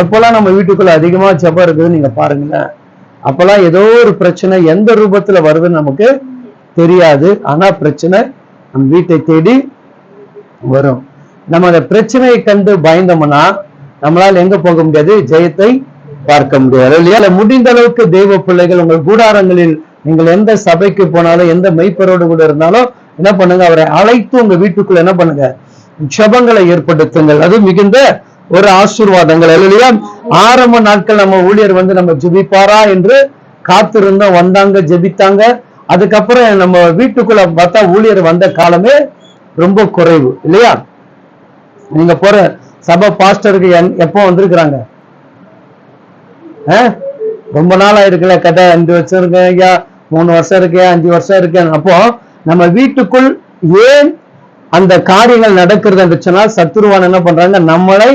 எப்பெல்லாம் நம்ம வீட்டுக்குள்ள அதிகமா ஜபம் இருக்குதுன்னு நீங்க பாருங்களேன். அப்பெல்லாம் ஏதோ ஒரு பிரச்சனை எந்த ரூபத்துல வருதுன்னு நமக்கு தெரியாது. ஆனா பிரச்சனை நம்ம வீட்டை தேடி வரும். நம்ம அந்த பிரச்சனையை கண்டு பயந்தோம்னா நம்மளால எங்க போக முடியாது? ஜெயத்தை பார்க்க முடியாது. இல்லையா முடிந்த அளவுக்கு தெய்வ பிள்ளைகள் உங்கள் கூடாரங்களில் நீங்கள் எந்த சபைக்கு போனாலும் எந்த மெய்ப்பரோடு கூட இருந்தாலும் என்ன பண்ணுங்க? அவரை அழைத்து உங்க வீட்டுக்குள்ள என்ன பண்ணுங்க? ஜபங்களை ஏற்படுத்துங்கள். அது மிகுந்த ஒரு ஆசீர்வாதங்கள். இல்லையா ஆரம்ப நாட்கள் நம்ம ஊழியர் வந்து நம்ம ஜெபிப்பாரா என்று காத்திருந்தோம் வந்தாங்க ஜெபித்தாங்க. அதுக்கப்புறம் நம்ம வீட்டுக்குள்ள பார்த்தா ஊழியர் வந்த காலமே ரொம்ப குறைவு இல்லையா? நீங்க போற சபை பாஸ்டருக்கு என்- எப்போ வந்திருக்கிறாங்க? ரொம்ப நாள் ஆயிருக்குல்ல கதை அஞ்சு வருஷம் இருக்கேன் ஐயா மூணு வருஷம் இருக்கேன் அஞ்சு வருஷம் இருக்கேன் அப்போ நம்ம வீட்டுக்குள் ஏன் அந்த காரியங்கள் நடக்கிறது சொன்னால் சத்துருவான் என்ன பண்றாங்க நம்மளை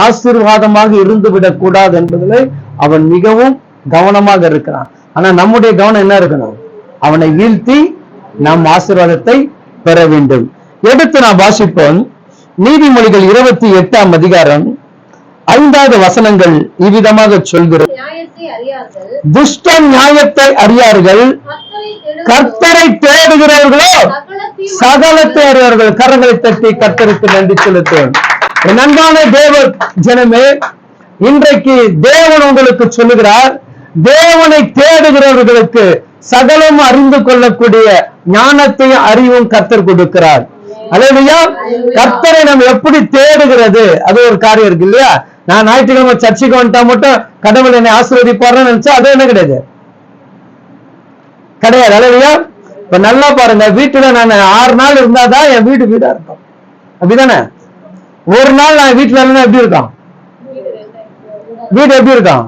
ஆசீர்வாதமாக இருந்து விடக்கூடாது என்பதில் அவன் மிகவும் கவனமாக இருக்கிறான். ஆனா நம்முடைய கவனம் என்ன இருக்கணும்? அவனை வீழ்த்தி நம் ஆசீர்வாதத்தை பெற வேண்டும். எடுத்து நான் வாசிப்போம். நீதிமொழிகள் இருபத்தி எட்டாம் அதிகாரம் ஐந்தாவது வசனங்கள் இவ்விதமாக சொல்கிறது. துஷ்ட நியாயத்தை அறியார்கள். கர்த்தரை தேடுகிறவர்கள் சகலத்தை அறிவார்கள். கரங்களை தட்டி கர்த்தருக்கு நன்றி செலுத்துவேன் நன்றான தேவ ஜனமே இன்றைக்கு தேவன் உங்களுக்கு சொல்லுகிறார் தேவனை தேடுகிறவர்களுக்கு சகலம் அறிந்து கொள்ளக்கூடிய ஞானத்தையும் அறிவும் கர்த்தர் கொடுக்கிறார். அலையா கர்த்தரை நம்ம எப்படி தேடுகிறது? அது ஒரு காரியம் இருக்கு இல்லையா? நான் ஞாயிற்றுக்கிழமை சர்ச்சைக்கு வந்துட்டா மட்டும் கடவுள் என்னை ஆசீர்வதிப்பாருன்னு நினைச்சா அது என்ன கிடையாது? கிடையாது. அலையா இப்ப நல்லா பாருங்க வீட்டுல நான் ஆறு நாள் இருந்தாதான் என் வீடு வீடா இருக்கும். அப்படிதானே? ஒரு நாள் நான் வீட்டுல இருந்தா எப்படி இருக்கும் வீடு எப்படி இருக்கும்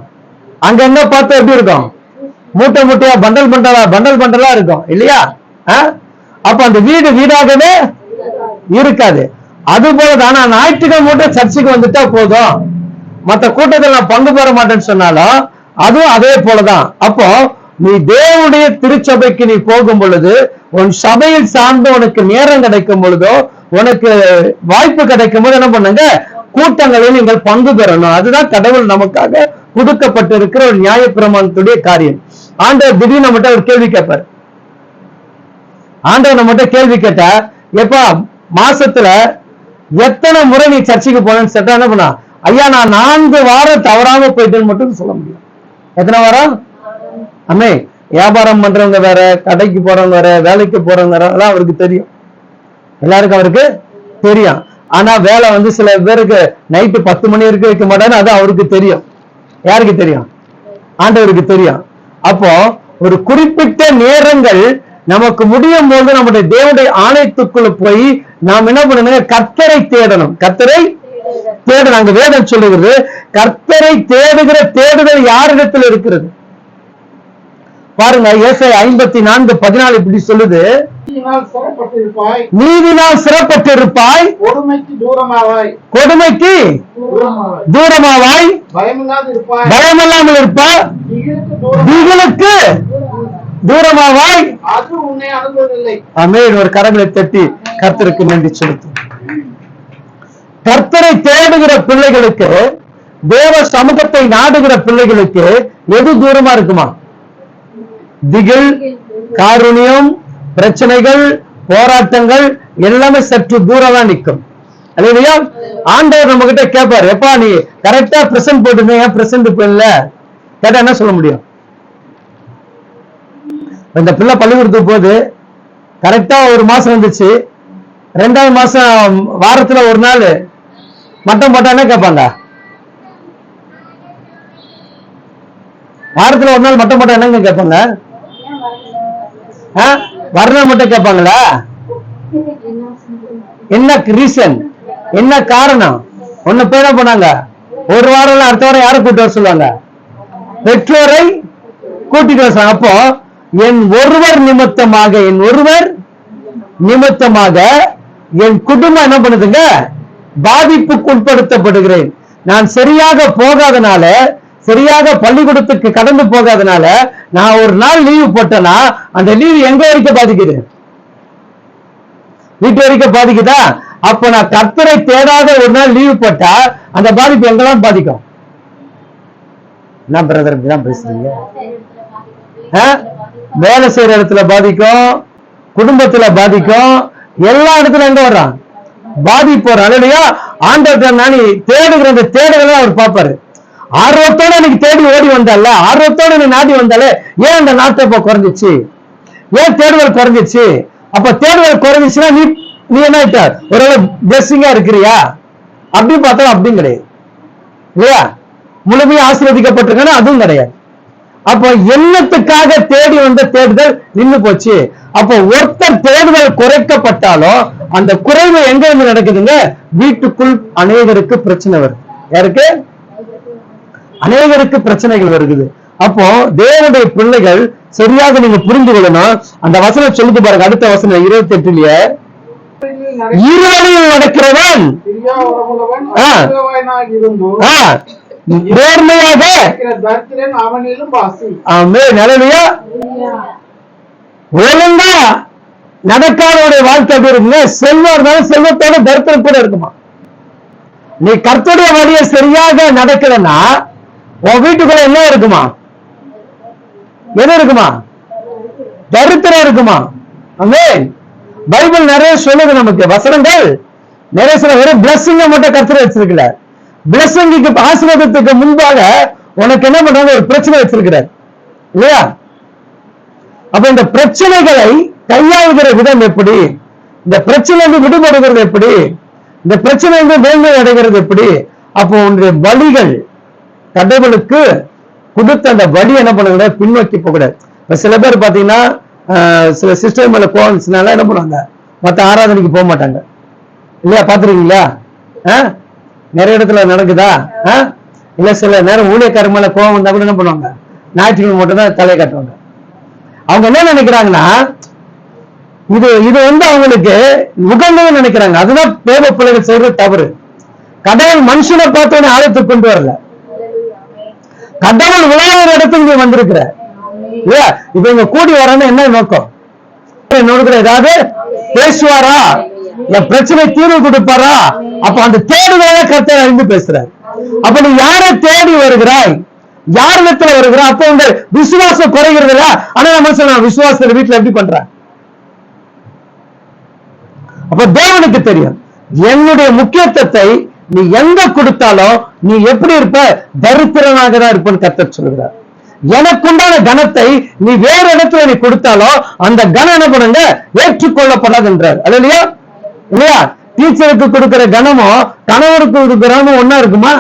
அங்க என்ன பார்த்தா எப்படி இருக்கும் மூட்டை மூட்டையா பண்டல் பண்டலா பண்டல் பண்டலா இருக்கும். இல்லையா? அப்ப அந்த வீடு வீடாகவே இருக்காது. அது போலதான் நான் ஞாயிற்றுக்கிழமை மட்டும் சர்ச்சுக்கு வந்துட்டா போதும். மத்த கூட்டத்தில் நான் பங்கு பெற மாட்டேன்னு சொன்னாலும் அதுவும் அதே போலதான். அப்போ நீ தேவனுடைய திருச்சபைக்கு நீ போகும் பொழுது உன் சபையில் சார்ந்து உனக்கு நேரம் கிடைக்கும் பொழுதோ உனக்கு வாய்ப்பு கிடைக்கும் போது என்ன பண்ணுங்க? கூட்டங்களில் நீங்கள் பங்கு பெறணும். அதுதான் கடவுள் நமக்காக கொடுக்கப்பட்டிருக்கிற ஒரு நியாயப்பிரமாணத்துடைய காரியம். ஆண்டவர் திடீர்னு நம்மகிட்ட ஒரு கேள்வி கேட்பார். ஆண்டவர் நம்மகிட்ட கேள்வி கேட்டா எப்பா மாசத்துல எத்தனை முறை நீ சர்ச்சைக்கு போனேன்னு கேட்டா என்ன பண்ணா ஐயா நான் நான்கு வாரம் தவறாம போயிட்டேன்னு மட்டும் சொல்ல முடியும். எத்தனை வாரம்? அம்மே வியாபாரம் பண்றவங்க வேற கடைக்கு போறவங்க வேற வேலைக்கு போறவங்க வேற எல்லாம் அவருக்கு தெரியும். எல்லாருக்கும் அவருக்கு தெரியும். ஆனா வேலை வந்து சில பேருக்கு நைட்டு பத்து மணி வரைக்கும் வைக்க மாட்டான்னு அது அவருக்கு தெரியும். யாருக்கு தெரியும்? ஆண்டவருக்கு தெரியும். அப்போ ஒரு குறிப்பிட்ட நேரங்கள் நமக்கு முடியும் போது நம்முடைய தேவனுடைய ஆணையத்துக்குள்ள போய் நாம் என்ன பண்ணணும் கர்த்தரை தேடணும். கர்த்தரை தேடணும். அங்க வேதம் சொல்லுகிறது கர்த்தரை தேடுகிற தேடுதல் யாரிடத்தில் இருக்கிறது? பாருங்க ஏசை ஐம்பத்தி நான்கு பதினாலு இப்படி சொல்லுது. நீதினால் சிறப்பட்டிருப்பாய். கொடுமைக்கு தூரமாவாய். கொடுமைக்கு தூரமாவாய். பயமில்லாமல் இருப்பாய். திகிலுக்கு தூரமாவாய். அது உன்னை அமேன். ஒரு கரங்களை தட்டி கர்த்தருக்கு நன்றி செலுத்தும் கர்த்தரை தேடுகிற பிள்ளைகளுக்கு தேவ சமூகத்தை நாடுகிற பிள்ளைகளுக்கு எது தூரமா இருக்குமா? திகில் காருண்யம் பிரச்சனைகள் போராட்டங்கள் எல்லாமே சற்று தூரம் தான் நிற்கும். இல்லையா ஆண்டவர் நம்ம கிட்ட கேட்பாரு எப்பா நீ கரெக்டா பிரசன்ட் போட்டுருந்தீங்க ஏன் பிரசன்ட் இப்ப இல்ல கேட்டா என்ன சொல்ல முடியும்? இந்த பிள்ளை பள்ளிக்கூடத்துக்கு போகுது கரெக்டா ஒரு மாசம் வந்துச்சு ரெண்டாவது மாசம் வாரத்துல ஒரு நாள் மட்டம் போட்டானே கேட்பாங்க? வாரத்துல ஒரு நாள் மட்டம் போட்டா என்னங்க கேட்பாங்க? வர்ணம் மட்டும் கேட்பாங்களா? என்ன ரீசன் என்ன காரணம்? ஒன்னு போய் என்ன பண்ணாங்க ஒரு வாரம் அடுத்த வாரம் யாரை கூட்டு வர சொல்லுவாங்க? பெற்றோரை கூட்டிட்டு வர சொல்லுவாங்க. அப்போ என் ஒருவர் நிமித்தமாக என் ஒருவர் நிமித்தமாக என் குடும்பம் என்ன பண்ணுதுங்க? பாதிப்புக்கு உட்படுத்தப்படுகிறேன் நான் சரியாக போகாதனால சரியாக பள்ளிக்கூடத்துக்கு கடந்து போகாதனால நான் ஒரு நாள் லீவு போட்டேன்னா அந்த லீவு எங்க வரைக்கும் பாதிக்குது? வீட்டு வரைக்கும் பாதிக்குதா? அப்ப நான் கர்த்தரை தேடாத ஒரு நாள் லீவு போட்டா அந்த பாதிப்பு எங்கெல்லாம் பாதிக்கும்? என்ன பிரதர் இப்படிதான் பேசுறீங்க? வேலை செய்யற இடத்துல பாதிக்கும் குடும்பத்துல பாதிக்கும் எல்லா இடத்துல எங்க வர்றான்? பாதிப்பு வரும் இல்லையா ஆண்டவர் நான் தேடுகிற அந்த தேடுகளை அவர் பார்ப்பாரு. ஆர்வத்தோட எனக்கு தேடி ஓடி வந்தால ஆர்வத்தோட நீ நாடி வந்தாலே ஏன் அந்த நாட்டை இப்ப குறைஞ்சிச்சு? ஏன் தேடுதல் குறைஞ்சிச்சு? அப்ப தேடுதல் குறைஞ்சிச்சுன்னா நீ நீ என்ன ஆயிட்ட? ஒருவேளை பிளெஸ்ஸிங்கா இருக்கிறியா? அப்படி பார்த்தா அப்படியும் கிடையாது. இல்லையா? முழுமையா ஆசீர்வதிக்கப்பட்டிருக்கானா? அதுவும் கிடையாது. அப்போ எண்ணத்துக்காக தேடி வந்த தேடுதல் நின்று போச்சு? அப்போ ஒருத்தர் தேடுதல் குறைக்கப்பட்டாலும் அந்த குறைவு எங்க இருந்து நடக்குதுங்க? வீட்டுக்குள் அநேகருக்கு பிரச்சனை வருது. யாருக்கு? அநேகருக்கு பிரச்சனைகள் வருகுது. அப்போ தேவனுடைய பிள்ளைகள் சரியாக நீங்க புரிந்து கொள்ளணும். அந்த வசனம் சொல்லுது பாருங்க அடுத்த வசனம் இருபத்தி எட்டுலயே இருவரையும் நடக்கிறவன் பிரியா நேர்மையாக ஒழுங்கா நடக்காதவருடைய வாழ்க்கை எப்படி இருக்குங்க. செல்வம் இருந்தாலும் செல்வத்தோட தரித்திரம் கூட இருக்குமா? நீ கர்த்தருடைய வழியை சரியாக நடக்கலன்னா உன் வீட்டுக்குள்ள என்ன இருக்குமா? என்ன இருக்குமா? தரித்திரம் இருக்குமா? பைபிள் நிறைய சொல்லுது நமக்கு. வசனங்கள் நிறைய சொல்ல வெறும் பிளஸ்ஸிங்க மட்டும் கருத்துல வச்சிருக்கல. பிளஸ்ஸிங்க்கு ஆசீர்வாதத்துக்கு முன்பாக உனக்கு என்ன பண்றாங்க? ஒரு பிரச்சனை வச்சிருக்கிறார். இல்லையா? அப்ப இந்த பிரச்சனைகளை கையாளுகிற விதம் எப்படி? இந்த பிரச்சனை வந்து விடுபடுகிறது எப்படி? இந்த பிரச்சனை வந்து மேன்மை அடைகிறது எப்படி? அப்போ உன்னுடைய வழிகள் கடவுளுக்கு கொடுத்த அந்த வழி என்ன பண்ணக்கூடாது பின்னோக்கி போகக்கூடாது. இப்போ சில பேர் பாத்தீங்கன்னா சில சிஸ்டர் மேல கோவம்ஸ்னால என்ன பண்ணுவாங்க? மத்த ஆராதனைக்கு போக மாட்டாங்க. இல்லையா? பாத்துருக்கீங்களா ஆ? நிறைய இடத்துல நடக்குதா? ஆ? இல்ல சில நேரம் ஊழியக்காரர் மேல கோவம் வந்தா கூட என்ன பண்ணுவாங்க? ஞாயிற்றுக்கிழமை மட்டும் தான் தலையை காட்டுவாங்க. அவங்க என்ன நினைக்கிறாங்கன்னா இது இது வந்து அவங்களுக்கு உகந்தது நினைக்கிறாங்க. அதுதான் பேத பிள்ளைகள் செய்யறது தவறு. கடவுள் மனுஷனை பார்த்தோன்னே ஆழத்தை கொண்டு வரல. கடவுள் விளையாடுற இடத்துக்கு நீ வந்திருக்கிற இல்ல இப்ப இங்க கூடி வரணும் என்ன நோக்கம்? நோடுகிற ஏதாவது பேசுவாரா? என் பிரச்சனை தீர்வு கொடுப்பாரா? அப்ப அந்த தேடுதல கர்த்தர் அறிந்து பேசுறாரு. அப்ப நீ யாரை தேடி வருகிறாய்? யார் இடத்துல வருகிறாய்? அப்ப உங்க விசுவாசம் குறைகிறதுல ஆனா நம்ம சொன்ன விசுவாசத்துல வீட்டுல எப்படி பண்ற அப்ப தேவனுக்கு தெரியும். என்னுடைய முக்கியத்துவத்தை நீ எங்க கொடுத்தாலும் நீ எப்படி இருப்ப? தரித்திரனாக தான் இருப்பன்னு கத்த சொல்கிறார் எனக்குண்டான கனத்தை நீ வேற இடத்துல நீ கொடுத்தாலும் அந்த கனம் என்ன பண்ணுங்க? ஏற்றுக்கொள்ளப்படாது என்றார் அது இல்லையா? இல்லையா டீச்சருக்கு கொடுக்கிற கனமும் கணவருக்கு கொடுக்கிற ஒன்னா இருக்குமா?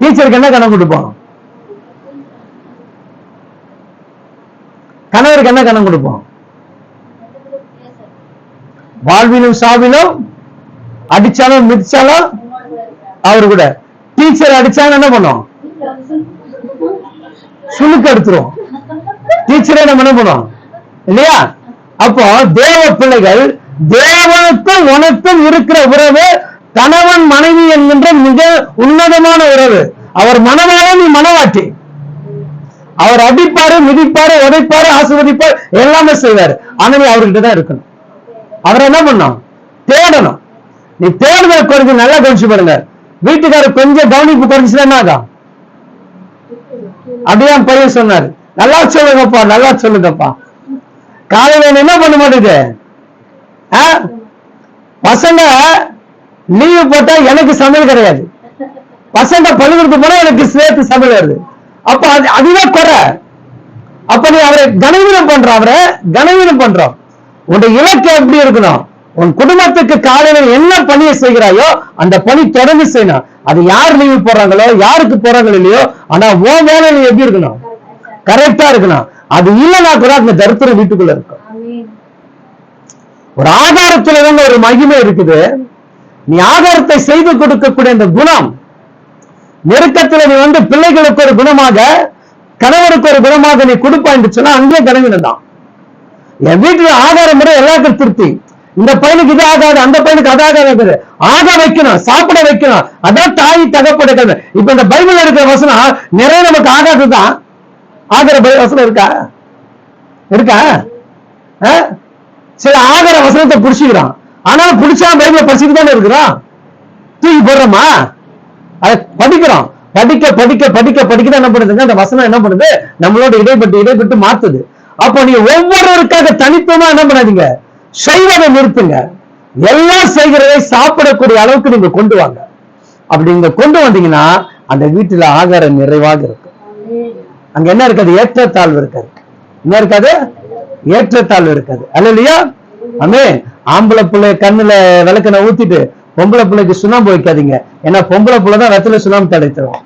டீச்சருக்கு என்ன கணம் கொடுப்போம்? கணவருக்கு என்ன கணம் கொடுப்போம்? வாழ்விலும் சாவிலும் அடிச்சாலும் மிதிச்சாலும் அவரு கூட. டீச்சர் அடிச்சாலும் என்ன பண்ணும்? சுளுக்கு எடுத்துரும் டீச்சரே நம்ம என்ன பண்ணுவோம் இல்லையா? அப்போ தேவ பிள்ளைகள் தேவனுக்கும் உனக்கும் இருக்கிற உறவு கணவன் மனைவி என்கின்ற மிக உன்னதமான உறவு. அவர் மனவாளம் நீ மனவாட்டி. அவர் அடிப்பாரு மிதிப்பாரு உதைப்பாரு ஆசிர்வதிப்பாரு எல்லாமே செய்வாரு. ஆனா நீ அவர்கிட்ட தான் இருக்கணும். அவர் என்ன பண்ணும்? தேடணும். நீ தேடுதல் குறைஞ்சு நல்லா கவனிச்சு பாருங்க. வீட்டுக்காரர் கொஞ்சம் கவனிப்பு குறைஞ்சுன்னா ஆகும் அப்படிதான் பையன் சொன்னாரு. நல்லா சொல்லுங்கப்பா நல்லா சொல்லுங்கப்பா. காலையில என்ன பண்ண மாட்டேங்குது? ஆ? பசங்க லீவு போட்டா எனக்கு சமையல் கிடையாது. பசங்க பள்ளிக்கூடத்து போனா எனக்கு சேர்த்து சமையல் வருது. அப்ப அது அதுதான் குறை. அப்ப நீ அவரை கனவீனம் பண்ற அவரை கனவீனம் பண்றோம் உன்னுடைய இலக்கு எப்படி இருக்கணும்? உன் குடும்பத்துக்கு காலையில என்ன பணியை செய்கிறாயோ அந்த பணி தொடர்ந்து செய்யணும் அது யார் லீவு போறாங்களோ யாருக்கு போறாங்களோ இல்லையோ ஆனா உன் வேலை நீ எப்படி இருக்கணும்? கரெக்டா இருக்கணும். அது இல்லைன்னா கூட அந்த தரித்திரம் வீட்டுக்குள்ள இருக்கும். ஒரு ஆதாரத்துல தாங்க ஒரு மகிமை இருக்குது. நீ ஆதாரத்தை செய்து கொடுக்கக்கூடிய அந்த குணம் நெருக்கத்துல நீ வந்து பிள்ளைகளுக்கு ஒரு குணமாக கணவருக்கு ஒரு குணமாக நீ கொடுப்பான்னு சொன்னா அங்கேயே தான் என் வீட்டுல ஆதார முறை எல்லாருக்கும் திருப்தி. இந்த பையனுக்கு இது ஆகாது அந்த பையனுக்கு அது ஆகாது ஆக வைக்கணும் சாப்பிட வைக்கணும். அதான் தாய் தகப்பட இப்ப இந்த பைபிள் இருக்கிற வசனம் நிறைய நமக்கு ஆகாதுதான் ஆகிற வசனம் இருக்கா? இருக்கா? ஆ? சில ஆகிற வசனத்தை புடிச்சுக்கிறான். ஆனாலும் பிடிச்சா பைபிள படிச்சுட்டு தானே இருக்கிறோம்? தூக்கி போடுறோமா? அதை படிக்கிறோம். படிக்க படிக்க படிக்க படிக்க தான் என்ன பண்ணுதுங்க? அந்த வசனம் என்ன பண்ணுது? நம்மளோட இடைப்பட்டு இடைப்பட்டு மாத்துது. அப்போ நீங்க ஒவ்வொருவருக்காக தனித்துவமா என்ன பண்ணாதீங்க? செய்வதை நிறுத்துங்க. எல்லாம் செய்கிறதை சாப்பிடக்கூடிய அளவுக்கு நீங்க கொண்டு வாங்க. அப்படி நீங்க கொண்டு வந்தீங்கன்னா அந்த வீட்டுல ஆகாரம் நிறைவாக இருக்கும். அங்க என்ன இருக்காது? ஏற்றத்தாழ்வு இருக்காது. என்ன இருக்காது? ஏற்றத்தாழ்வு இருக்காது. அல்ல இல்லையா அமே ஆம்பளை பிள்ளை கண்ணுல விளக்கணை ஊத்திட்டு பொம்பளை பிள்ளைக்கு சுண்ணாம்பு வைக்காதீங்க. ஏன்னா பொம்பளை பிள்ளை தான் வெத்தல சுண்ணாம்பு தடைத்துரும்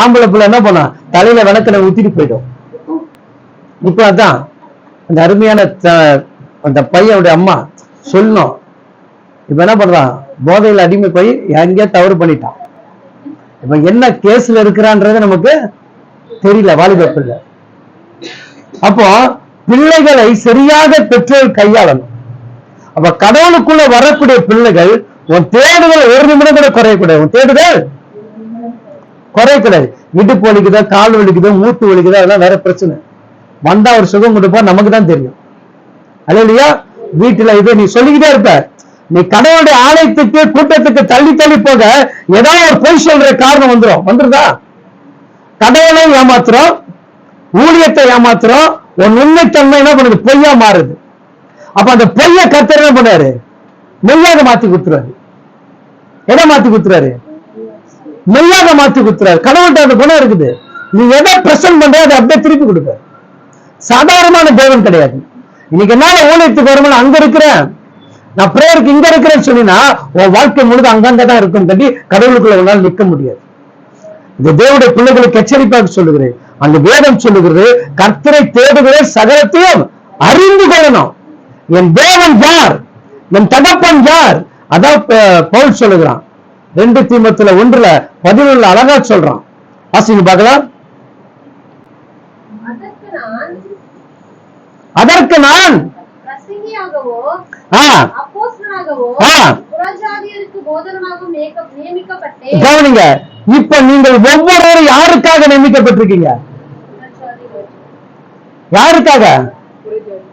ஆம்பளை பிள்ளை என்ன பண்ணா தலையில விளக்கணை ஊத்திட்டு போயிடும். இப்ப அதான் அந்த அருமையான அந்த பையனுடைய அம்மா சொல்லணும். இப்ப என்ன பண்றான்? போதையில் அடிமை போய் எங்கேயோ தவறு பண்ணிட்டான். இப்ப என்ன கேஸ்ல இருக்கிறான்றது நமக்கு தெரியல வாலிப பிள்ளை அப்போ பிள்ளைகளை சரியாக பெற்றோர் கையாளணும். அப்ப கடவுளுக்குள்ள வரக்கூடிய பிள்ளைகள் உன் தேடுதல் ஒரு நிமிடம் கூட குறையக்கூடாது. உன் தேடுதல் குறையக்கூடாது. இடுப்பு வலிக்குதோ கால் வலிக்குதோ மூட்டு வலிக்குதோ அதெல்லாம் வேற பிரச்சனை. வந்தா ஒரு சுகம் கொடுப்பா நமக்கு தான் தெரியும். அல்ல இல்லையா வீட்டுல இதை நீ சொல்லிக்கிட்டே இருப்ப. நீ கடவுளுடைய ஆலயத்துக்கு கூட்டத்துக்கு தள்ளி தள்ளி போக ஏதாவது ஒரு பொய் சொல்ற காரணம் வந்துடும் வந்துருதா? கடவுளை ஏமாத்துறோம் ஊழியத்தை ஏமாத்துறோம் உன் உண்மைத்தன்மை என்ன பண்ணுது? பொய்யா மாறுது. அப்ப அந்த பொய்ய கத்தர் என்ன பண்ணாரு? மெய்யாக மாத்தி குத்துறாரு. எதை மாத்தி குத்துறாரு? மெய்யாக மாத்தி குத்துறாரு. கடவுள்கிட்ட அந்த குணம் இருக்குது. நீ எதை பிரசன்ட் பண்ற அதை அப்படியே திருப்பி கொடுப்ப சாதாரணமான தேவன் கிடையாது. இன்னைக்கு என்னால ஊழியத்துக்கு வருமானம் அங்க இருக்கிறேன். நான் பிரேயருக்கு இங்க இருக்கிறேன்னு சொன்னீங்கன்னா உன் வாழ்க்கை முழுது அங்கங்க தான் இருக்கும் கட்டி கடவுளுக்குள்ள உன்னால் நிற்க முடியாது. இந்த தேவடைய பிள்ளைகளுக்கு எச்சரிப்பாக சொல்லுகிறேன். அந்த வேதம் சொல்லுகிறது கர்த்தரை தேடுகிற சகலத்தையும் அறிந்து கொள்ளணும். என் தேவன் யார்? என் தகப்பன் யார்? அதான் பவுல் சொல்லுகிறான். ரெண்டு தீமத்துல ஒன்றுல பதினொன்றுல அழகா சொல்றான். வாசிங்க பார்க்கலாம் அதற்கு நான் அதற்கு நான் பிரசங்கியாகவோ ஆ, அப்போஸ்தலனாகவோ ஆ. புறஜாதியருக்கு போதகனாகவும் நியமிக்க- நியமிக்கப்பட்டேன். கவனிங்க இப்ப நீங்கள் ஒவ்வொருவரும் யாருக்காக நியமிக்கப்பட்டிருக்கீங்க. யாருக்காக?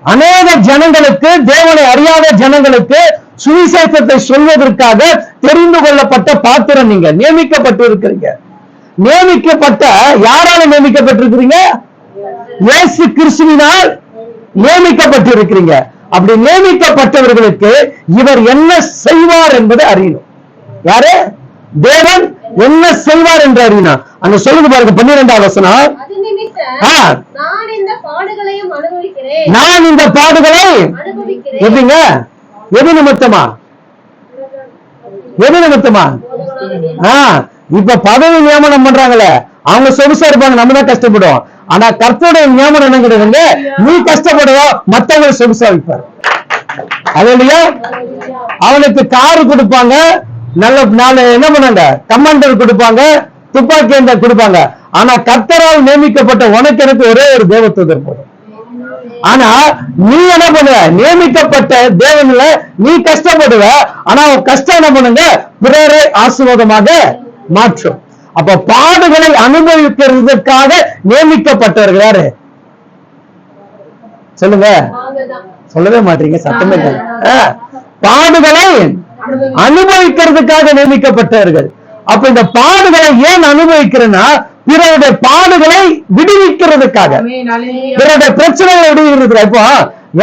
அநேக ஜனங்களுக்கு தேவனை அறியாத ஜனங்களுக்கு சுவிசேஷத்தை சொல்வதற்காக தெரிந்து கொள்ளப்பட்ட பாத்திரம் நீங்க நியமிக்கப்பட்டு இருக்கிறீங்க நியமிக்கப்பட்ட யாரால நியமிக்கப்பட்டிருக்கிறீங்க? இயேசு கிறிஸ்துவினால் நியமிக்கப்பட்டிருக்கிறீங்க. அப்படி நியமிக்கப்பட்டவர்களுக்கு இவர் என்ன செய்வார் என்பதை அறியணும். யாரு? தேவன் என்ன செய்வார் என்று அறியணும் அங்க சொல்லுங்க பாருங்க பன்னிரெண்டாம் வசனம். நான் இந்த பாடுகளை எப்படிங்க? எது நிமித்தமா? எது நிமித்தமா? இப்ப பதவி நியமனம் பண்றாங்களே. அவங்க சொகுசா இருப்பாங்க நம்ம தான் கஷ்டப்படுவோம். ஆனா கர்த்தருடைய நியமனம் என்ன நீ கஷ்டப்படுவோம் மத்தவங்களை சொகுசா வைப்பார் அவனுக்கு காரு கொடுப்பாங்க. நல்ல நாலு என்ன பண்ணாங்க? கமாண்டர் கொடுப்பாங்க. துப்பாக்கி அந்த கொடுப்பாங்க? ஆனா கர்த்தரால் நியமிக்கப்பட்ட உனக்கு எனக்கு ஒரே ஒரு தேவதூதர் போதும். ஆனா நீ என்ன பண்ணுவ? நியமிக்கப்பட்ட தேவன்ல நீ கஷ்டப்படுவ. ஆனா கஷ்டம் என்ன பண்ணுங்க? பிறரை ஆசீர்வாதமாக மாற்றும். அப்ப பாடுகளை அனுபவிக்கிறதுக்காக நியமிக்கப்பட்டவர்கள் யாரு? சொல்லுங்க. சொல்லவே மாட்டீங்க சத்தமே பாடுகளை அனுபவிக்கிறதுக்காக நியமிக்கப்பட்டவர்கள். அப்ப இந்த பாடுகளை ஏன் அனுபவிக்கிறேன்னா பிறருடைய பாடுகளை விடுவிக்கிறதுக்காக. பிறருடைய பிரச்சனைகளை விடுவிக்கிறதுக்கு இப்போ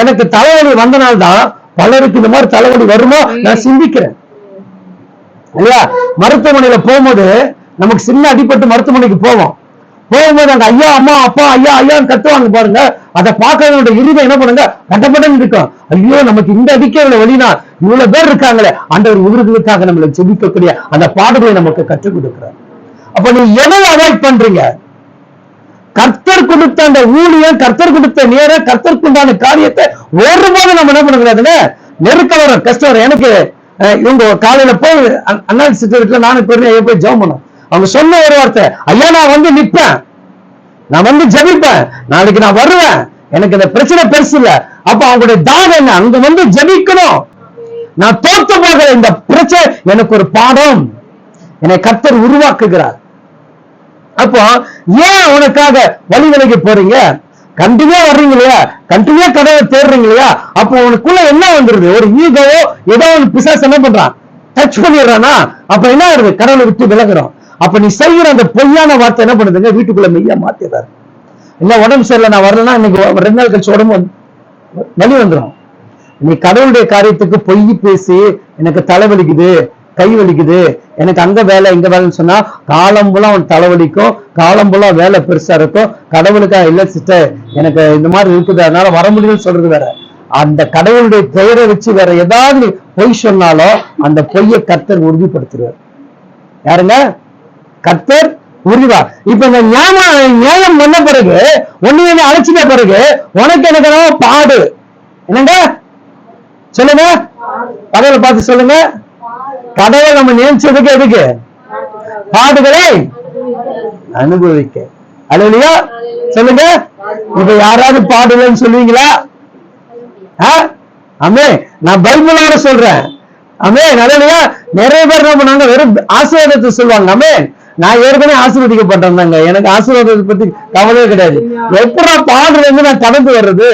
எனக்கு தலைவலி வந்தனால்தான் பலருக்கு இந்த மாதிரி தலைவலி வருமோ? நான் சிந்திக்கிறேன். இல்லையா? மருத்துவமனையில போகும்போது நமக்கு சின்ன அடிப்பட்டு மருத்துவமனைக்கு போவோம். போகும்போது அங்க ஐயா அம்மா அப்பா ஐயா ஐயான்னு கத்துவாங்க பாருங்க. அதை பார்க்கறவங்களோட இருதயம் என்ன பண்ணுங்க? பட்டப்பட்டன்னு இருக்கும் ஐயோ நமக்கு இந்த அடிக்க இவ்வளவு வழினா இவ்வளவு பேர் இருக்காங்களே. ஆண்டவர் இவர்களுக்காக நம்மளை செபிக்கக்கூடிய அந்த பாடல்களை நமக்கு கற்றுக் கொடுக்கிறார். அப்ப நீ எதை அவாய்ட் பண்றீங்க? கர்த்தர் கொடுத்த அந்த ஊழியம் கர்த்தர் கொடுத்த நேரம் கர்த்தருக்கு உண்டான காரியத்தை ஒருபோதும் நம்ம என்ன பண்ணக்கூடாதுங்க? நெருக்க வரும். கஷ்டம் வரும். எனக்கு இவங்க காலையில போய் அண்ணா- அண்ணா சிஸ்டர் நானும் பெரிய போய் ஜெபம் பண்ணோம். அவங்க சொன்ன ஒரு வார்த்தை ஐயா நான் வந்து நிற்பேன் நான் வந்து ஜபிப்பேன். நாளைக்கு நான் வருவேன். எனக்கு இந்த பிரச்சனை பெருசு இல்ல. அப்ப அவங்களுடைய தாகம் என்ன? அங்க வந்து ஜபிக்கணும். நான் தோத்த போகிற இந்த பிரச்சனை எனக்கு ஒரு பாடம். என்னை கர்த்தர் உருவாக்குகிறார். அப்போ ஏன் உனக்காக வழி விலகி போறீங்க? கண்டினியூா வர்றீங்க இல்லையா? கண்டினியூா கடவுளை தேடுறீங்க இல்லையா? அப்போ உனக்குள்ள என்ன வந்துருது? ஒரு ஈகோவோ ஏதோ ஒரு பிசாஸ் என்ன பண்றான்? டச் பண்ணிடுறானா? அப்ப என்ன ஆகுது? கடவுளை விட்டு விலகிறோம். அப்ப நீ செய்யற அந்த பொய்யான வார்த்தை என்ன பண்ணுதுங்க? வீட்டுக்குள்ள மெய்யா மாத்திடுறாரு. இல்ல உடம்பு சரியில்லை நான் வரலன்னா இன்னைக்கு ரெண்டு நாள் கழிச்சு உடம்பு வந்து- வலி வந்துடும் நீ கடவுளுடைய காரியத்துக்கு பொய் பேசி எனக்கு தலைவலிக்குது கை வலிக்குது எனக்கு அங்க வேலை இங்க வேலைன்னு சொன்னா காலம்புலாம் அவன் தலைவலிக்கும் காலம்புலாம் வேலை பெருசா இருக்கும். கடவுளுக்கா இல்ல சிஸ்டர் எனக்கு இந்த மாதிரி இருக்குது அதனால வர முடியும்னு சொல்றது வேற. அந்த கடவுளுடைய பெயரை வச்சு வேற ஏதாவது பொய் சொன்னாலும் அந்த பொய்யை கர்த்தர் உறுதிப்படுத்துறார் யாருங்க? கத்தர் உறுதிவார் இப்ப இந்த நியாயம் நியாயம் பண்ண பிறகு ஒன்னு அழைச்சிட்ட பிறகு உனக்கு எனக்கு பாடு. என்னங்க? சொல்லுங்க. கடவுளை பார்த்து சொல்லுங்க. கடவுளை நம்ம நியமிச்சதுக்கு எதுக்கு? பாடுகளை அனுபவிக்க. அலுவலியா சொல்லுங்க. இப்ப யாராவது பாடுலன்னு சொல்லுவீங்களா? ஆ? நான் பைபிளோட சொல்றேன். அமே நல்லையா நிறைய பேர் நம்ம நாங்க வெறும் ஆசீர்வாதத்தை சொல்லுவாங்க. அம்மே நான் ஏற்கனவே ஆசீர்வதிக்கப்பட்டேன் எனக்கு ஆசீர்வாதத்தை பத்தி கவலையே கிடையாது. எப்படா இருந்து நான் கடந்து வர்றது?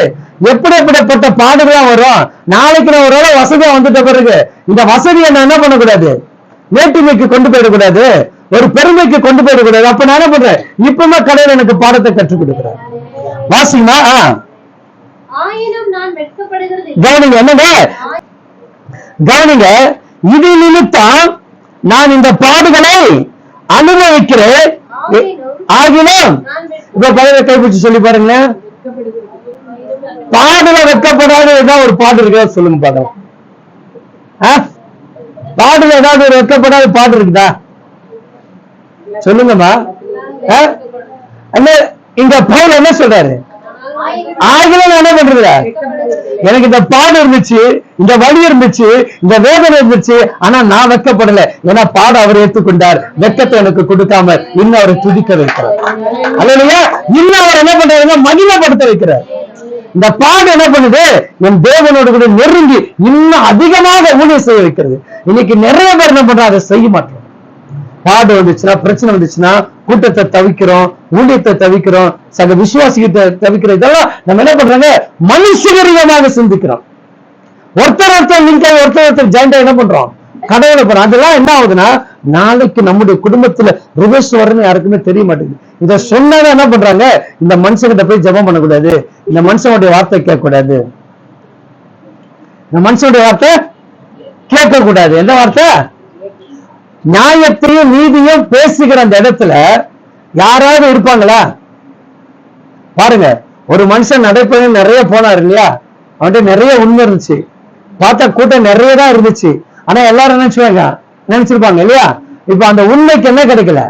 எப்படி எப்படிப்பட்ட பாடுகளா வரும்? நாளைக்கு நான் ஒரு வசதியா வந்துட்ட பிறகு இந்த வசதியை நான் என்ன பண்ணக்கூடாது? வேற்றுமைக்கு கொண்டு போயிடக்கூடாது. ஒரு பெருமைக்கு கொண்டு போயிடக்கூடாது. அப்ப நான் என்ன பண்றேன்? இப்பவுமே கடையில் எனக்கு பாடத்தை கற்றுக் கொடுக்குறேன் வாசிமா. கவனிங்க என்னங்க? கவனிங்க இது நிமித்தம் நான் இந்த பாடுகளை அனுபவிக்கிறேன் ஆகினும். இப்ப பழைய கைப்பிடிச்சு சொல்லி பாருங்களேன். பாடுல வெக்கப்படாத ஏதாவது ஒரு பாட்டு இருக்குதா சொல்லுங்க பாக்கலாம் ஆ? ஏதாவது ஒரு வெக்கப்படாத பாட்டு இருக்குதா? சொல்லுங்கம்மா. ஆ? இங்க பவுல் என்ன சொல்றாரு? ஆகிலும் நான் என்ன பண்றது எனக்கு இந்த பாடம் இருந்துச்சு இந்த வலி இருந்துச்சு இந்த வேதனை இருந்துச்சு ஆனா நான் வெக்கப்படல. ஏன்னா பாடம் அவர் ஏற்றுக்கொண்டார் வெட்கத்தை எனக்கு கொடுக்காம இன்னும் அவரை துடிக்க வைக்கிறார். அல்லையா இன்னும் அவர் என்ன பண்றாருன்னா மகிமைப்படுத்த வைக்கிறார். இந்த பாடு என்ன பண்ணுது? என் தேவனோடு கூட நெருங்கி இன்னும் அதிகமாக ஊழியர் செய்ய வைக்கிறது. இன்னைக்கு நிறைய பேர் என்ன பண்றாரு அதை செய்ய மாட்டோம் பாடு வந்துச்சுன்னா பிரச்சனை வந்துச்சுன்னா கூட்டத்தை தவிக்கிறோம் ஊழியத்தை தவிக்கிறோம் சக விசுவாசிகிட்ட தவிக்கிறோம். இதெல்லாம் நம்ம என்ன பண்றாங்க? மனுஷகரீகமாக சிந்திக்கிறோம். ஒருத்தர் ஒருத்தர் லிங்க் ஒருத்தர் ஒருத்தர் ஜாயிண்டா என்ன பண்றோம்? கடவுளை பண்றோம். அதெல்லாம் என்ன ஆகுதுன்னா நாளைக்கு நம்முடைய குடும்பத்துல ரிவர்ஸ் வரணும்னு யாருக்குமே தெரிய மாட்டேங்குது. இதை சொன்னாதான் என்ன பண்றாங்க? இந்த மனுஷங்கிட்ட போய் ஜபம் பண்ணக்கூடாது. இந்த மனுஷனுடைய வார்த்தை கேட்க கூடாது இந்த மனுஷனுடைய வார்த்தை கேட்க கூடாது எந்த வார்த்தை? நியாயத்தையும் நீதியும் பேசுகிற அந்த இடத்துல யாராவது இருப்பாங்களா? பாருங்க ஒரு மனுஷன் நடைப்பயணம் நிறைய போனார் இல்லையா? அவன்கிட்ட நிறைய உண்மை இருந்துச்சு. பார்த்தா கூட்டம் நிறைய தான் இருந்துச்சு. ஆனா எல்லாரும் நினைச்சுவாங்க நினைச்சிருப்பாங்க இல்லையா? இப்ப அந்த உண்மைக்கு என்ன கிடைக்கல?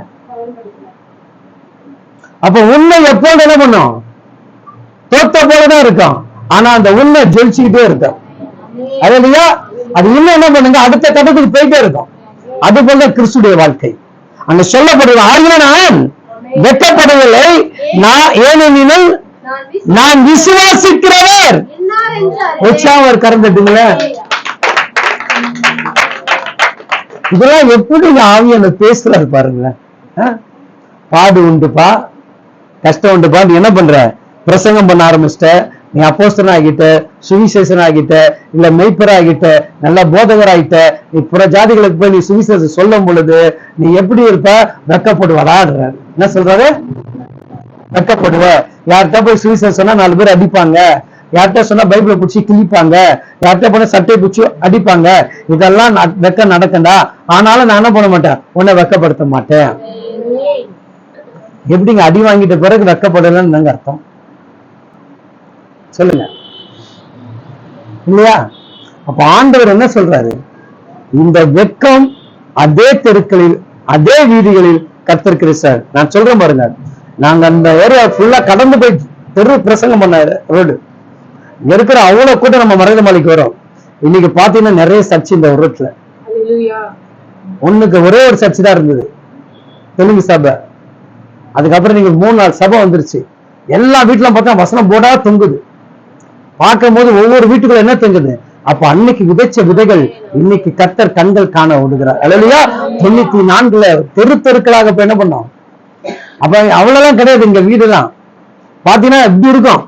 அப்ப உண்மை எப்போது என்ன பண்ணும்? தோத்த போலதான் இருக்கும். ஆனா அந்த உண்மை ஜெயிச்சுக்கிட்டே இருக்கும். அது இல்லையா? அது இன்னும் என்ன பண்ணுங்க? அடுத்த கட்டத்துக்கு போயிட்டே இருக்கும். அது போல கிறிஸ்துடைய வாழ்க்கை. அங்க சொல்லப்படுது ஆகிய நான் வெட்டப்படவில்லை நான் ஏனெனில் நான் விசு- நான் விசுவாசிக்கிறவர் அவர் கறந்துட்டுங்களேன் இதெல்லாம் எப்படி இந்த ஆவியான பேசுறாரு பாருங்களேன்? பாடு உண்டுப்பா கஷ்டம் உண்டுப்பா என்ன பண்ற? பிரசங்கம் பண்ண ஆரம்பிச்சிட்ட. நீ அப்போஸ்தலன் ஆகிட்ட சுவிசேஷன் ஆகிட்ட இல்ல மெய்ப்பர் ஆகிட்ட நல்ல போதகர் ஆகிட்ட நீ புற ஜாதிகளுக்கு போய் நீ சுவிசேஷம் சொல்லும் பொழுது நீ எப்படி இருப்ப? வெக்கப்படுவாடான்றார் என்ன சொல்றாரு? வெக்கப்படுவ யார்கிட்ட போய் சுவிசேஷம் சொன்னா நாலு பேர் அடிப்பாங்க. யார்கிட்ட சொன்னா பைபிளை பிடிச்சி கிழிப்பாங்க. யார்கிட்ட போனா சட்டையை பிடிச்சி அடிப்பாங்க. இதெல்லாம் வெக்க நடக்கண்டா? ஆனாலும் நான் என்ன பண்ண மாட்டேன்? உன்னை வெக்கப்படுத்த மாட்டேன். எப்படிங்க அடி வாங்கிட்ட பிறகு வெக்கப்படலன்னு அர்த்தம். சொல்லுங்க. இல்லையா? அப்ப ஆண்டவர் என்ன சொல்றாரு? இந்த வெக்கம் அதே தெருக்களில் அதே வீதிகளில் கத்திருக்கிற சார் நான் சொல்றேன் பாருங்க. நாங்க அந்த ஏரியா ஃபுல்லா கடந்து போய் தெரு பிரசங்கம் பண்ண ரோடு. இங்க இருக்கிற அவ்வளவு கூட்டம் நம்ம மறைந்த மலைக்கு வரும். இன்னைக்கு பாத்தீங்கன்னா நிறைய சர்ச் இந்த ரோட்ல ஒண்ணுக்கு ஒரே ஒரு சர்ச் தான் இருந்தது. தெலுங்கு சபை. அதுக்கப்புறம் நீங்க மூணு நாள் சபை வந்துருச்சு. எல்லா வீட்டுல பார்த்தா வசனம் போடா தொங்குது. பார்க்கும் போது ஒவ்வொரு வீட்டுக்குள்ள என்ன தொங்குது அப்ப அன்னைக்கு விதைச்ச விதைகள் இன்னைக்கு கத்தர் கண்கள் காண விடுகிறார் இல்லையா தொண்ணூத்தி நான்குல தெரு தெருக்களாக இப்ப என்ன பண்ணோம்? அப்ப அவ்வளவுதான் கிடையாது இங்க வீடுலாம். பாத்தீங்கன்னா எப்படி இருக்கும்?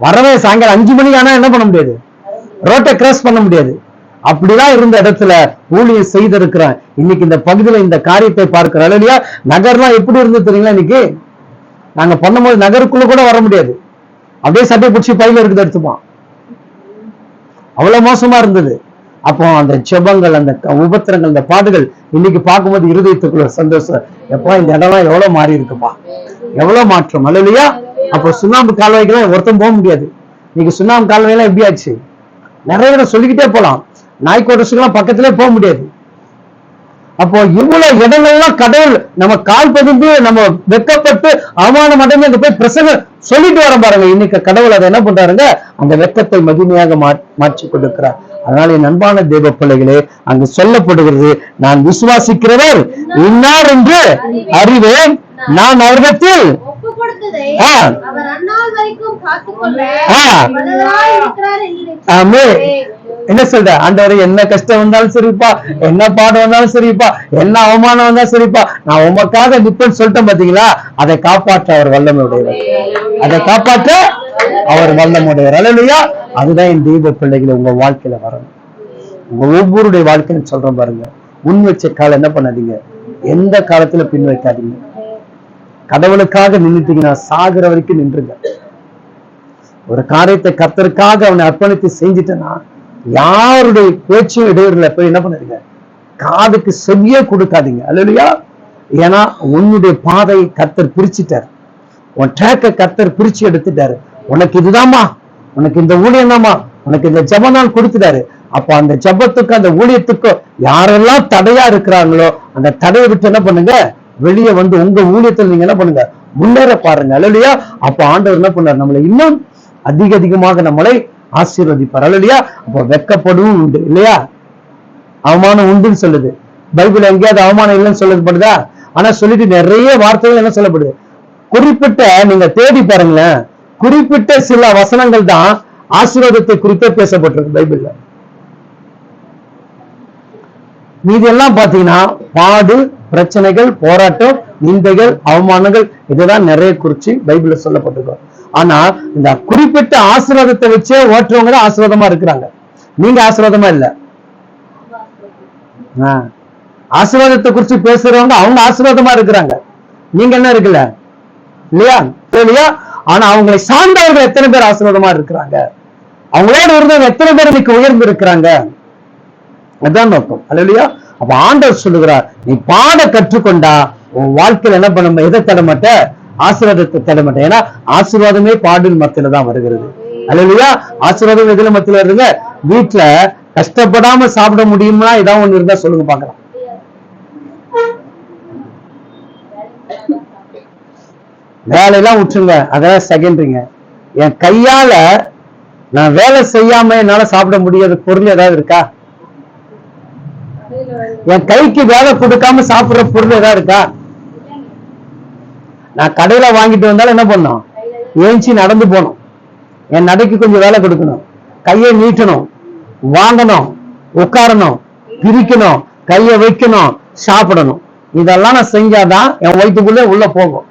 வரவே சாயங்காலம் அஞ்சு மணிக்கு ஆனா என்ன பண்ண முடியாது? ரோட்டை கிராஸ் பண்ண முடியாது. அப்படிதான் இருந்த இடத்துல ஊழியம் செய்திருக்கிறேன் இன்னைக்கு இந்த பகுதியில இந்த காரியத்தை பார்க்கிறோம் இல்லையா நகர்லாம் எப்படி இருந்தது தெரியுங்களா இன்னைக்கு? நாங்க பண்ணும்போது நகருக்குள்ள கூட வர முடியாது. அப்படியே சட்டை பிடிச்சி பையில இருக்குது எடுத்துப்பான். அவ்வளவு மோசமா இருந்தது. அப்போ அந்த செபங்கள் அந்த உபத்திரங்கள் அந்த பாடுகள் இன்னைக்கு பார்க்கும்போது இருதயத்துக்குள்ள சந்தோஷம். எப்பா இந்த இடம்லாம் எவ்வளவு மாறி இருக்குப்பா. எவ்வளவு மாற்றம். இல்லையா அப்போ சுண்ணாம்பு கால்வாய்க்கெல்லாம் ஒருத்தன் போக முடியாது. இன்னைக்கு சுண்ணாம்பு கால்வாயெல்லாம் எப்படி ஆச்சு? நிறைய இடம் சொல்லிக்கிட்டே போலாம். நாய்க்கோட்டஸுக்கெல்லாம் பக்கத்திலே போக முடியாது. அப்போ இவ்வளவு இடங்கள்லாம் கடவுள் நம்ம கால் பதிந்து நம்ம வெக்கப்பட்டு அவமானம் அடைந்து அங்க போய் பிரசங்க சொல்லிட்டு வர பாருங்க இன்னைக்கு கடவுள் அதை என்ன பண்றாருங்க அந்த வெக்கத்தை மகிமையாக மாற்றி கொடுக்கிறார் அதனால என் அன்பான தேவ பிள்ளைகளே அங்கு சொல்லப்படுகிறது நான் விசுவாசிக்கிறவர் இன்னார் என்று அறிவேன் நான் அவரிடத்தில் ஒப்பு கொடுத்ததை ஆ. அவர் அந்நாள் வரைக்கும் காத்துக்கொள்ள ஆ. வல்லவராய் இருக்கிறார் என்று ஆமே. என்ன சொல்ற? ஆண்டவரே என்ன கஷ்டம் வந்தாலும் சரிப்பா. என்ன பாடம் வந்தாலும் சரிப்பா. என்ன அவமானம் வந்தாலும் சரிப்பா. நான் உமக்காக நிப்பேன்னு சொல்லிட்டேன் பாத்தீங்களா? அதை காப்பாற்ற அவர் வல்லமுடையவர் அதை காப்பாற்ற அவர் வல்லமுடையவர் அல்லையா அதுதான் என் தெய்வ பிள்ளைகள் உங்க வாழ்க்கையில வரணும். உங்க ஒவ்வொருடைய வாழ்க்கைன்னு சொல்றேன் பாருங்க. முன் வச்ச காலம் என்ன பண்ணாதீங்க? எந்த காலத்துல பின் வைக்காதீங்க கடவுளுக்காக நின்னுட்டீங்கன்னா சாகுற வரைக்கும் நின்றுங்க. ஒரு காரியத்தை கர்த்தருக்காக அவனை அர்ப்பணித்து செஞ்சுட்டேன்னா யாருடைய பேச்சும் இடையூறுல போய் என்ன பண்ணுறீங்க காதுக்கு செவியே கொடுக்காதீங்க. அல்லையா ஏன்னா உன்னுடைய பாதை கத்தர் பிரிச்சுட்டார். உன் ட்ராக்கை கத்தர் பிரிச்சு எடுத்துட்டாரு. உனக்கு இதுதாம்மா. உனக்கு இந்த ஊழியம் உனக்கு இந்த ஜப நாள் கொடுத்துட்டாரு. அப்ப அந்த ஜபத்துக்கும் அந்த ஊழியத்துக்கும் யாரெல்லாம் தடையா இருக்கிறாங்களோ அந்த தடையை விட்டு என்ன பண்ணுங்க? வெளியே வந்து உங்க ஊழியத்தில் நீங்க என்ன பண்ணுங்க? முன்னேற பாருங்க. அல்லையா அப்ப ஆண்டவர் என்ன பண்ணார்? நம்மளை இன்னும் அதிக அதிகமாக நம்மளை ஆசீர்வதிப்பார். இல்லையா அப்போ வெக்கப்படவும் உண்டு இல்லையா? அவமானம் உண்டுன்னு சொல்லுது. பைபிள் எங்கேயாவது அவமானம் இல்லைன்னு சொல்லப்படுதா ஆனா சொல்லிட்டு நிறைய வார்த்தைகள் என்ன சொல்லப்படுது? குறிப்பிட்ட நீங்க தேடி பாருங்களேன். குறிப்பிட்ட சில வசனங்கள் தான் ஆசீர்வாதத்தை குறித்தே பேசப்பட்டிருக்கு பைபிள்ல. மீதி எல்லாம் பாத்தீங்கன்னா பாடு பிரச்சனைகள் போராட்டம் நிந்தைகள் அவமானங்கள் இதுதான் நிறைய குறிச்சு பைபிள்ல சொல்லப்பட்டிருக்கோம். ஆனா இந்த குறிப்பிட்ட ஆசீர்வாதத்தை வச்சே ஓட்டுறவங்க தான் ஆசீர்வாதமா இருக்கிறாங்க. நீங்க ஆசீர்வாதமா இல்ல? ஆ. ஆசீர்வாதத்தை குறிச்சு பேசுறவங்க அவங்க ஆசீர்வாதமா இருக்கிறாங்க. நீங்க என்ன இருக்குல்ல இல்லையா? இல்லையா ஆனா அவங்களை சார்ந்தவர்கள் எத்தனை பேர் ஆசீர்வாதமா இருக்கிறாங்க? அவங்களோட இருந்தவங்க எத்தனை பேர் இன்னைக்கு உயர்ந்து இருக்கிறாங்க? அதான் நோக்கம். இல்லையா அப்ப ஆண்டவர் சொல்லுகிறார் நீ பாட கற்றுக்கொண்டா உன் வாழ்க்கையில என்ன பண்ண எதை தடமாட்ட ஆசீர்வாதத்தை தடமாட்ட ஏன்னா ஆசீர்வாதமே பாடின் மத்தியில தான் வருகிறது. அல்லையா ஆசீர்வாதம் எதுல மத்தியில இருங்க வீட்டுல கஷ்டப்படாம சாப்பிட முடியுமா இதான் ஒண்ணு இருந்தா சொல்லுங்க பாக்கலாம் வேலையெல்லாம் விட்டுருங்க. அதெல்லாம் செகண்டரிங்க. என் கையால நான் வேலை செய்யாம என்னால சாப்பிட முடியாத பொருள் ஏதாவது இருக்கா? என் கைக்கு வேலை கொடுக்காம சாப்பிடுற பொருள் ஏதாவது இருக்கா? நான் கடையில வாங்கிட்டு வந்தாலும் என்ன பண்ணும் ஏஞ்சி நடந்து போகணும். என் நடைக்கு கொஞ்சம் வேலை கொடுக்கணும். கையை நீட்டணும். வாங்கணும். உட்காரணும். பிரிக்கணும். கையை வைக்கணும். சாப்பிடணும். இதெல்லாம் நான் செஞ்சாதான் என் வயிற்றுக்குள்ளே உள்ள போகும்.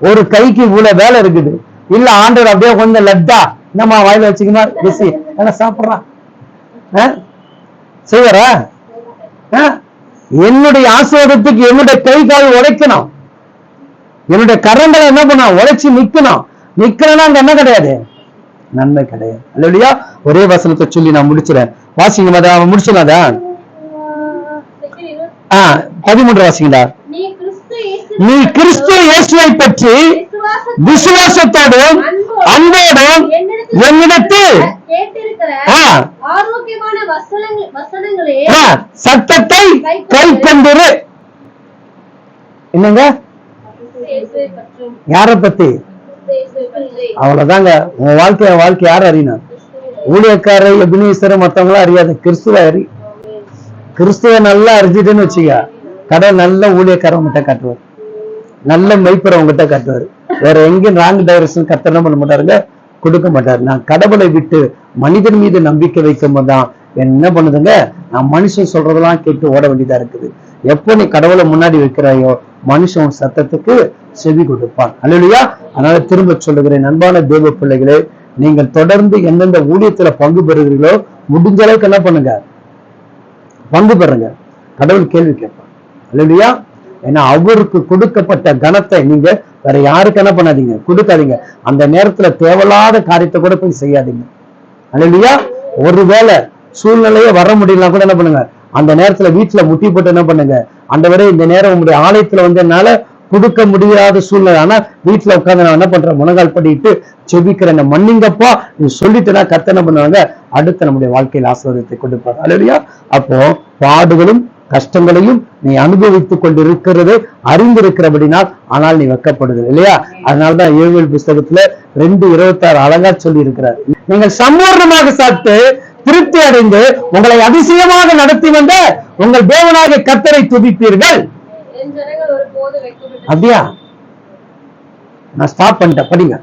ஒரு கைக்கு இவ்வளவு வேலை இருக்குது. இல்ல ஆண்டவர் அப்படியே கொஞ்சம் லெட்டா என்னம்மா வாயில வச்சுக்கமா பிஸி என்ன சாப்பிட்றான் ஆ? செய்வரா? ஆ? என்னுடைய ஆசீர்வாதத்துக்கு என்னுடைய கை கால் உழைக்கணும் என்னுடைய கரங்களை என்ன பண்ண உழைச்சு நிக்கணும். நிக்கலன்னா அங்க என்ன கிடையாது? நன்மை கிடையாது. இல்லையா ஒரே வசனத்தை சொல்லி நான் முடிச்சிடறேன் வாசிங்க மத முடிச்சிடாதா second இருபத்தி- ஆ பதிமூன்று வாசிங்கடா. நீ கிறிஸ்து இயேசுவை பற்றி விசுவாசத்தோடு விசுவாசத்தோடும் அன்போடும் என்னிடத்தில் சத்தத்தை கை கொண்டிரு என்னங்க? யார பத்தி? அவ்வளவுதாங்க. உன் வாழ்க்கைய வாழ்க்கை யார் அறியணும் ஊழியக்காரர் எபினீஸ்வரர் மத்தவங்களாம் அறியாது. கிறிஸ்துவ அறி. கிறிஸ்துவ நல்லா அறிஞ்சிட்டுன்னு வச்சுக்க. கடவுள் நல்ல ஊழியக்காரர் உங்ககிட்ட காட்டுவார். நல்ல மெய்ப்பரை உங்ககிட்ட காட்டுவார். வேற எங்கேயும் ராங் டைரக்ஷன் கத்தனை பண்ண மாட்டாருங்க? கொடுக்க மாட்டார். நான் கடவுளை விட்டு மனிதன் மீது நம்பிக்கை வைக்கும் போதுதான் என்ன பண்ணுதுங்க? நான் மனுஷன் சொல்றதெல்லாம் கேட்டு ஓட வேண்டியதா இருக்குது. எப்போ நீ கடவுளை முன்னாடி வைக்கிறாயோ மனுஷன் சத்தத்துக்கு செவி கொடுப்பான். அல்லையா அதனால திரும்ப சொல்லுகிறேன் அன்பான தேவ பிள்ளைகளே நீங்கள் தொடர்ந்து எந்தெந்த ஊழியத்துல பங்கு பெறுகிறீர்களோ முடிஞ்ச அளவுக்கு என்ன பண்ணுங்க? பங்கு பெறுங்க. கடவுள் கேள்வி கேட்பான் அல்லையா ஏன்னா அவருக்கு கொடுக்கப்பட்ட கனத்தை நீங்க வேற யாருக்கு என்ன பண்ணாதீங்க? கொடுக்காதீங்க. அந்த நேரத்துல தேவையில்லாத காரியத்தை கூட போய் செய்யாதீங்க. அல்லையா ஒருவேளை சூழ்நிலையே வர முடியலனா கூட என்ன பண்ணுங்க? அந்த நேரத்துல வீட்டுல முட்டி போட்டு என்ன பண்ணுங்க? அந்த வரை இந்த நேரம் உங்களுடைய ஆலயத்துல வந்து என்னால கொடுக்க முடியாத சூழ்நிலை. ஆனா வீட்டுல உட்கார்ந்து நான் என்ன பண்றேன்? முனகால் படிட்டு செபிக்கிறேன் மன்னிங்கப்பா நீ சொல்லிட்டுனா கத்த என்ன பண்ணுவாங்க? அடுத்த நம்முடைய வாழ்க்கையில் ஆசீர்வாதத்தை கொடுப்பார் அல்லையா அப்போ பாடுகளும் கஷ்டங்களையும் நீ அனுபவித்துக் கொண்டிருக்கிறது அறிந்திருக்கிறபடினால் ஆனால் நீ வெக்கப்படுது இல்லையா? அதனாலதான் ஏழுவேல் புஸ்தகத்துல ரெண்டு இருபத்தாறு அழகா சொல்லி இருக்கிறார் நீங்கள் சம்பூர்ணமாக சாப்பிட்டு திருப்தி அடைந்து உங்களை அதிசயமாக நடத்தி வந்த உங்கள் தேவனாக கத்தரை துதிப்பீர்கள். அப்படியா? நான் ஸ்டாப் பண்ணிட்டேன். படிங்க.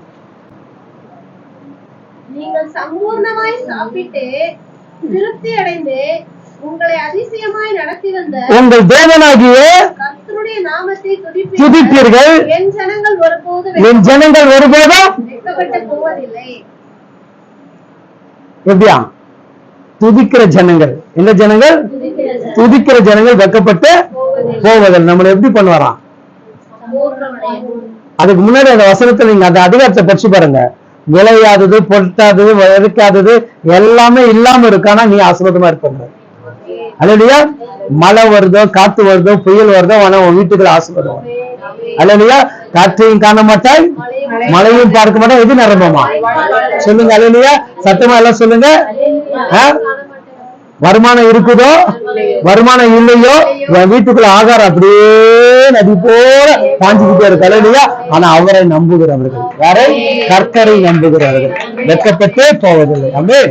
நீங்கள் சம்பூர்ணமாய் சாப்பிட்டு திருப்தி அடைந்து உங்களை அதிசயமாய் நடத்தி வந்த உங்கள் தேவனாகிய கர்த்தருடைய நாமத்தை துதிப்பீர்கள். என் ஜனங்கள் ஒருபோது என் ஜனங்கள் ஒருபோதும் வெட்கப்பட்டு போவதில்லை. எப்படியா? துதிக்கிற ஜனங்கள். என்ன ஜனங்கள்? துதிக்கிற ஜனங்கள் வெக்கப்பட்டு போவதல். போவதில் நம்மளை எப்படி பண்ணுவாராம்? அதுக்கு முன்னாடி அந்த வசனத்துல நீங்க அந்த அதிகாரத்தை படிச்சு பாருங்க. விளையாதது பொட்டாதது வெறுக்காதது எல்லாமே இல்லாம இருக்கானா நீ ஆசிர்வாதமா இருப்ப அல்லையா மழை வருதோ காத்து வருதோ புயல் வருதோ ஆனா உன் வீட்டுக்குள்ள ஆசிர்வாதம் வரும். அல்லையா காற்றையும் காண மாட்டாய் மழையும் பார்க்க மாட்டாய். எது நிரம்பமா? சொல்லுங்க அல்லையா சத்தமா எல்லாம் சொல்லுங்க. வருமானம் இருக்குதோ? வருமானம் இல்லையோ? என் வீட்டுக்குள்ள ஆகாரம் அப்படியே நதி போல பாஞ்சுக்கிட்டே இருக்கு இல்லையா ஆனா அவரை நம்புகிறவர்கள். யாரை? கற்கரை நம்புகிறவர்கள். வெட்கப்பட்டே போவதில்லை. அமே